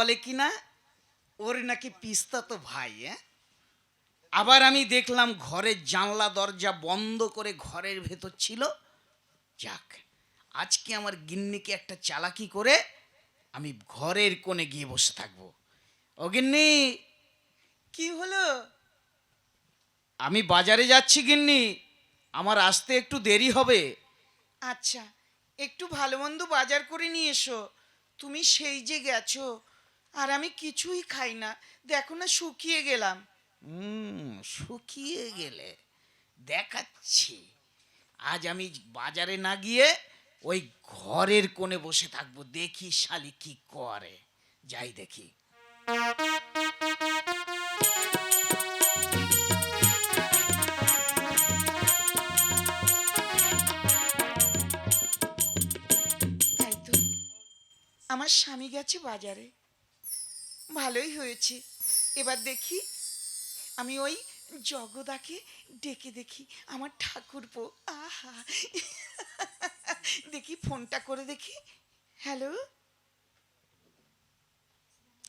বলে কি না ওর নাকি পিস্তা তো ভাই হ্যাঁ? আবার আমি দেখলাম ঘরের জানলা দরজা বন্ধ করে ঘরের ভেতর ছিল। যাক, আজকে আমার গিন্নিকে একটা চালাকি করে আমি ঘরের কোণে গিয়ে বসে থাকব। ও গিন্নি, কি হলো? আমি বাজারে যাচ্ছি গিন্নি, আমার আসতে একটু দেরি হবে। আচ্ছা একটু ভালো মন্দ বাজার করে নিয়ে এসো। তুমি সেই যে গেছো আর আমি কিছুই খাই না। দেখো না শুকিয়ে গেলাম। হুম শুকিয়ে গেলে দেখাচ্ছি। আজ আমি বাজারে না গিয়ে ওই ঘরের কোণে বসে থাকব। দেখি শালি কি করে। যাই দেখি। তাই তো। আমার স্বামী গেছে বাজারে। ভালোই হয়েছে। এবার দেখি আমি ওই জগদাকে ডেকে দেখি আমার ঠাকুরপো। আহা! দেখি ফোনটা করে দেখি। হ্যালো?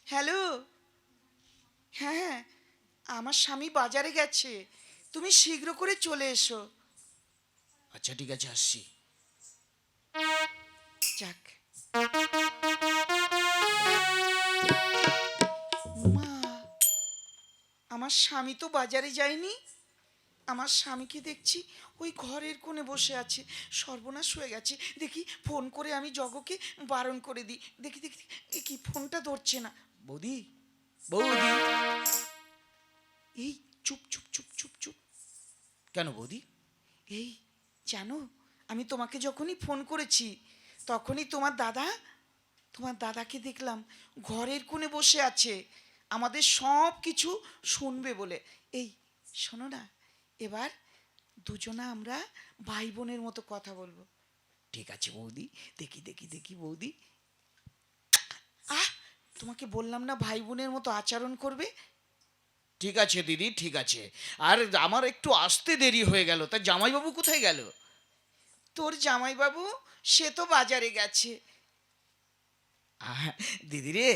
হ্যালো? হ্যাঁ আমার স্বামী বাজারে গেছে। তুমি শীঘ্র করে চলে এসো। আচ্ছা ঠিক আছে আসছি। যাক। আমার স্বামী তো বাজারে যায়নি। আমার স্বামীকে দেখছি ওই ঘরের কোণে বসে আছে। সর্বনাশ হয়ে গেছে। দেখি ফোন করে আমি জগকে বারণ করে দিই। দেখি দেখি কি ফোনটা ধরছে না। বৌদি বৌদি। এই চুপ চুপ চুপ চুপ চুপ। কেন বৌদি? এই জানো, আমি তোমাকে যখনই ফোন করেছি, তখনই তোমার দাদা, তোমার দাদাকে দেখলাম ঘরের কোণে বসে আছে। আমাদের সব কিছু শুনবে বলে। এই, শোনো না, এবার দুজনা আমরা ভাই বোনের মতো কথা বলব। ঠিক আছে বৌদি, দেখি দেখি দেখি বৌদি। আহ, তোমাকে বললাম না ভাই বোনের মতো আচরণ করবে? ঠিক আছে দিদি, ঠিক আছে। আর আমার একটু আসতে দেরি হয়ে গেল, তা জামাইবাবু কোথায় গেল? তোর জামাইবাবু, সে তো বাজারে গেছে। দিদি রে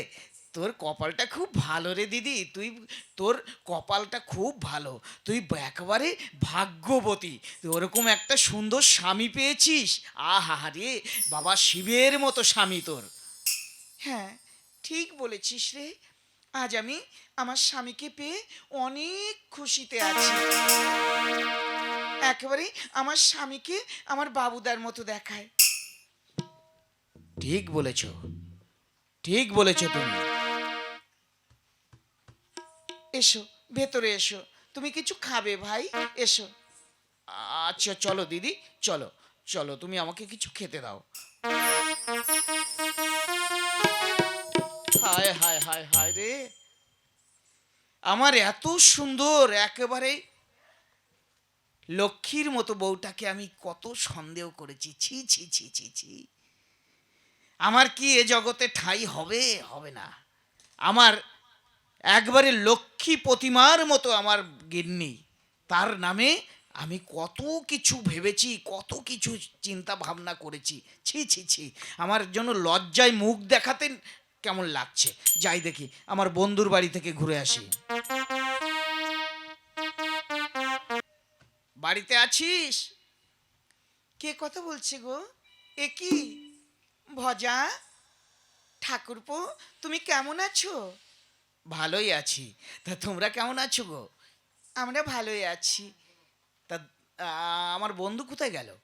তোর কপালটা খুব ভালো রে দিদি। তুই তোর কপালটা খুব ভালো। তুই একেবারে ভাগ্যবতী। তুই ওরকম একটা সুন্দর স্বামী পেয়েছিস। আহা রে বাবা শিবের মতো স্বামী তোর। হ্যাঁ ঠিক বলেছিস রে। আজ আমি আমার স্বামীকে পেয়ে অনেক খুশিতে আছি। একেবারে আমার স্বামীকে আমার বাবুদার মতো দেখায়। ঠিক বলেছ। ঠিক বলেছ তুমি। এসো, ভেতরে এসো। তুমি কিছু খাবে ভাই? এসো। আচ্ছা চলো দিদি, চলো চলো, তুমি আমাকে কিছু খেতে দাও। হায় হায় হায় হায় রে। আমার এত সুন্দর, একেবারে লক্ষ্মীর মতো বউটাকে আমি কত সন্দেহ করেছি। ছি ছি ছি ছি ছি। আমার কি এ জগতে ঠাই হবে? হবে না। আমার একবারে লক্ষ্মী প্রতিমার মতো আমার গিন্নি। তার নামে আমি কত কিছু ভেবেছি, কত কিছু চিন্তা ভাবনা করেছি। ছি ছি ছি। আমার জন্য লজ্জায় মুখ দেখাতে কেমন লাগছে? যাই দেখি, আমার বন্ধুর বাড়ি থেকে ঘুরে আসি। বাড়িতে আছিস? কে কথা বলছে গো? এ কি? ভজা? ঠাকুরপো, তুমি কেমন আছো? ভালোই আছি। তা তোমরা কেমন আছো গো? আমরা ভালোই আছি। তা আমার বন্ধু কোথায় গেল?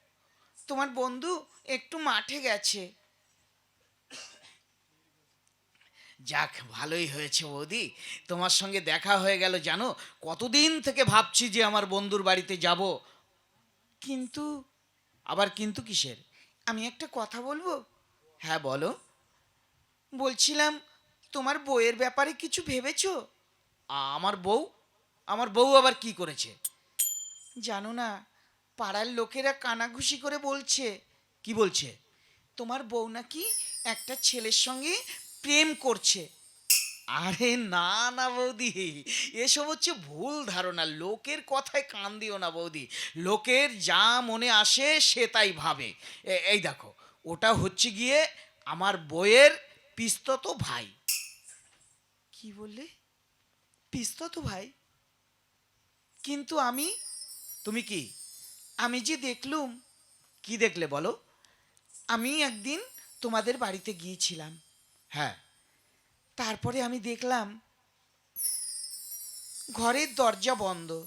তোমার বন্ধু একটু মাঠে গেছে। যাক, ভালোই হয়েছে বৌদি। তোমার সঙ্গে দেখা হয়ে গেল, জানো? কতদিন থেকে ভাবছি যে আমার বন্ধুর বাড়িতে যাব। কিন্তু, আবার কিন্তু কিসের? আমি একটা কথা বলব? হ্যাঁ বলো। বলছিলাম তোমার বইয়ের ব্যাপারে কিছু ভেবেছো? আমার বউ? আমার বউ আবার কি করেছে? জানো না পাড়ার লোকেরা কানাঘুষি করে বলছে। কি বলছে? তোমার বউ নাকি একটা ছেলের সঙ্গে প্রেম করছে। আরে না না বৌদি এসব হচ্ছে ভুল ধারণা। লোকের কথায় কান দিও না বৌদি। লোকের যা মনে আসে সে তাই ভাবে। এই দেখো ওটা হচ্ছে গিয়ে আমার বইয়ের পিস্তত ভাই। কি বললে? পিস্তা তো ভাই। কিন্তু আমি তুমি কি? আমি যে দেখলুম। কি দেখলে বলো? আমি একদিন তোমাদের বাড়িতে গিয়েছিলাম। হ্যাঁ। তারপরে আমি দেখলাম ঘরের দরজা বন্ধ।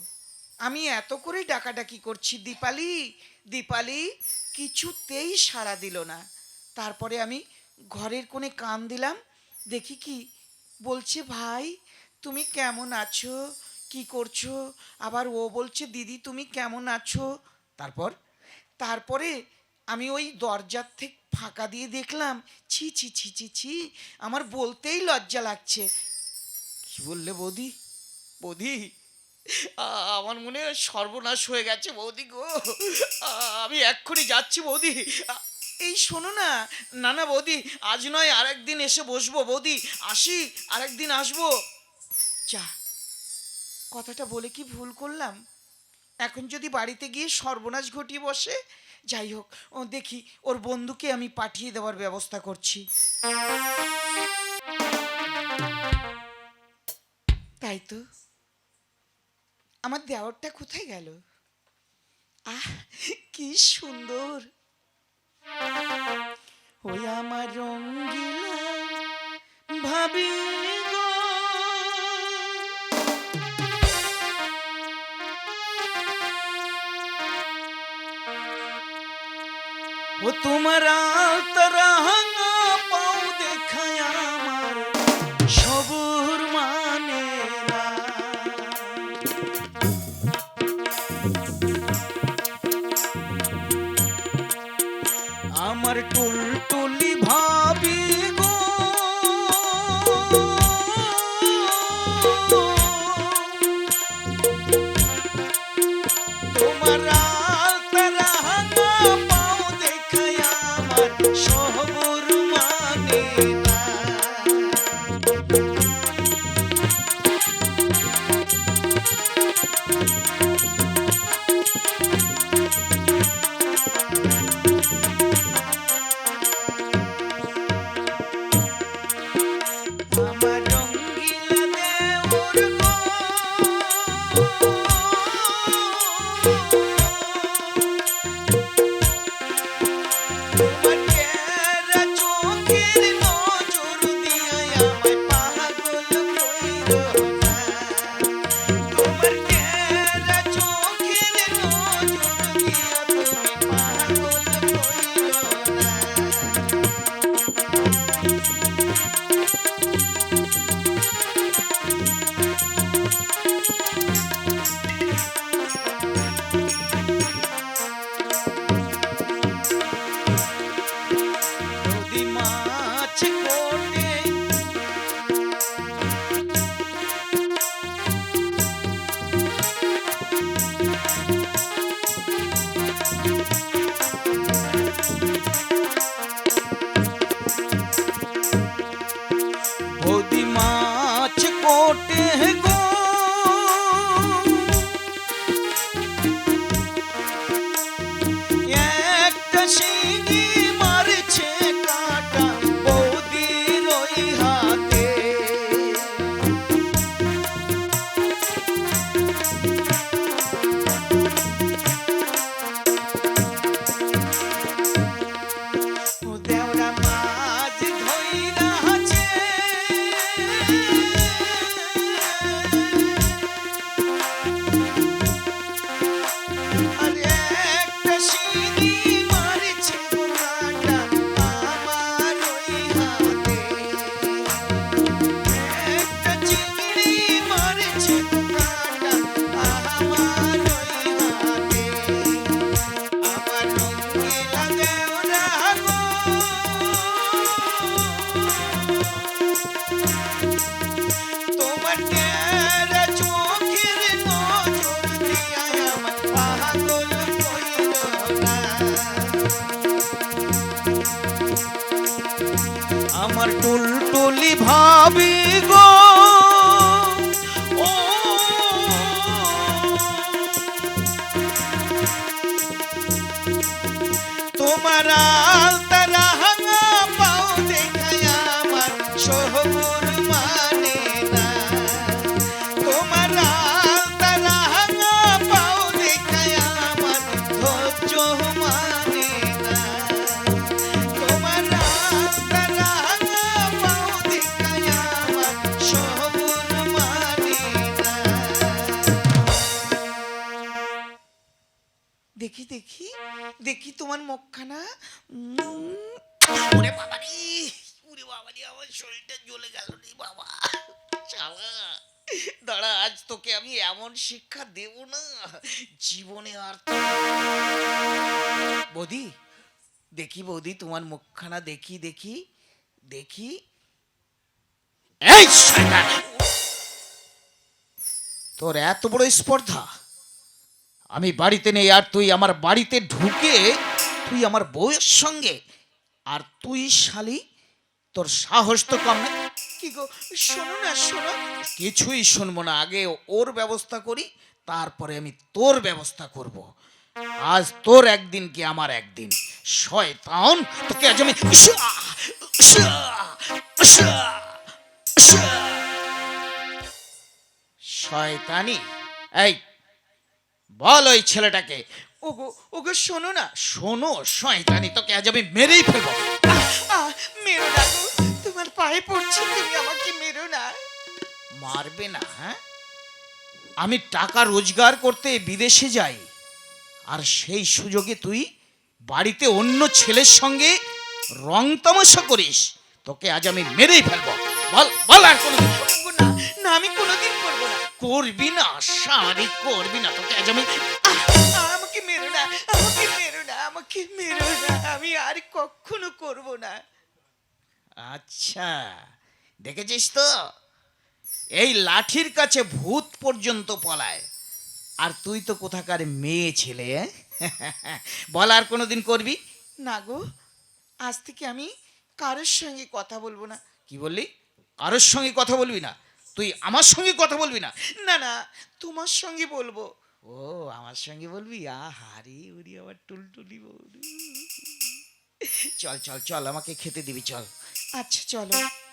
আমি এত করে ডাকাডাকি করছি দীপালি দীপালি কিছুতেই সাড়া দিল না। তারপরে আমি ঘরের কোণে কান দিলাম দেখি কি বলছে, ভাই, তুমি কেমন আছো? কি করছ? আবার ও বলছে, দিদি, তুমি কেমন আছো? তারপর? তারপরে আমি ওই দরজার থেকে ফাঁকা দিয়ে দেখলাম, ছি ছি ছি ছি ছি, আমার বলতেই লজ্জা লাগছে। কি বললে বৌদি? বৌদি আমার মনে সর্বনাশ হয়ে গেছে বৌদি গো। আমি এক্ষুনি যাচ্ছি বৌদি। এই শোনো না। না না, বৌদি, আজ নয়, আরেকদিন এসে বসবো। বৌদি, আসি, আরেকদিন আসব। যা, কথাটা বলে কি ভুল করলাম? এখন যদি বাড়িতে গিয়ে সর্বনাশ ঘটিয়ে বসে, যাই হোক, ও দেখি, ওর বন্ধুকে আমি পাঠিয়ে দেওয়ার ব্যবস্থা করছি। তাই তো। আমার দেওয়ারটা কোথায় গেল? আহ, কি সুন্দর। ওই আমার রঙ্গিলা ভাবি ও তোমার আলতরাঙ্গা আমার টুলটুলি ভাবি গো। তোমার দেখি তোমার মুখখানা ওরে বাবা রে। ওরে বাবা রে আমার শরীরটা জ্বলে গেল রে বাবা। শালা। দাঁড়া আজ তোকে আমি এমন শিক্ষা দেব না জীবনে আর বৌদি দেখি বৌদি তোমার মুখখানা দেখি দেখি দেখি। তোর এত বড় স্পর্ধা। আমি বাড়িতে নেই আর তুই আমার বাড়িতে ঢুকে তুই আমার বউয়ের সঙ্গে আর তুই শালি তোর সাহস তো কম না। কি গো, শোনো না, শোনো। কিছুই শুনব না। আগে ওর ব্যবস্থা করি, তারপরে আমি তোর ব্যবস্থা করব। আজ তোর একদিন কি আমার একদিন। শয়তান, তোকে আজ আমি। শয়তানি, এই বল ওই ছেলেটাকে। ওগো ওগো শোনো না। শোনো শয়তানি তোকে আজ আমি মেরেই ফেলব। মেরো না গো। তোমার পায়ে পড়ছি তুমি আমাকে মেরো না। মারবে না হ্যাঁ? আমি টাকা রোজগার করতে বিদেশে যাই আর সেই সুযোগে তুই বাড়িতে অন্য ছেলের সঙ্গে রং তামাশা করিস তোকে আজ আমি মেরেই ফেলব। বল বল আর কোনো না আমি কোনোদিন করব না। করবি না শাড়ি করবি না তোকে আজ আমি আমাকে মেরো না আমাকে মেরো না আমাকে মেরো না আমি আর কখনো করব না। আচ্ছা দেখেছিস তো? এই লাঠির কাছে ভূত পর্যন্ত পলায়। আর তুই তো কোথাকার মেয়ে ছেলে? বল আর কোনোদিন করবি? না গো আজ থেকে আমি কারোর সঙ্গে কথা বলব না। কি বললি? কারোর সঙ্গে কথা বলবি না? তুই আমার সঙ্গে কথা বলবি না? না না তোমার সঙ্গে বলব। ও আমার সঙ্গে বলবি? আ হারি উড়ি আবার টুলটুলি চল চল চল আমাকে খেতে দিবি চল। আচ্ছা চলো।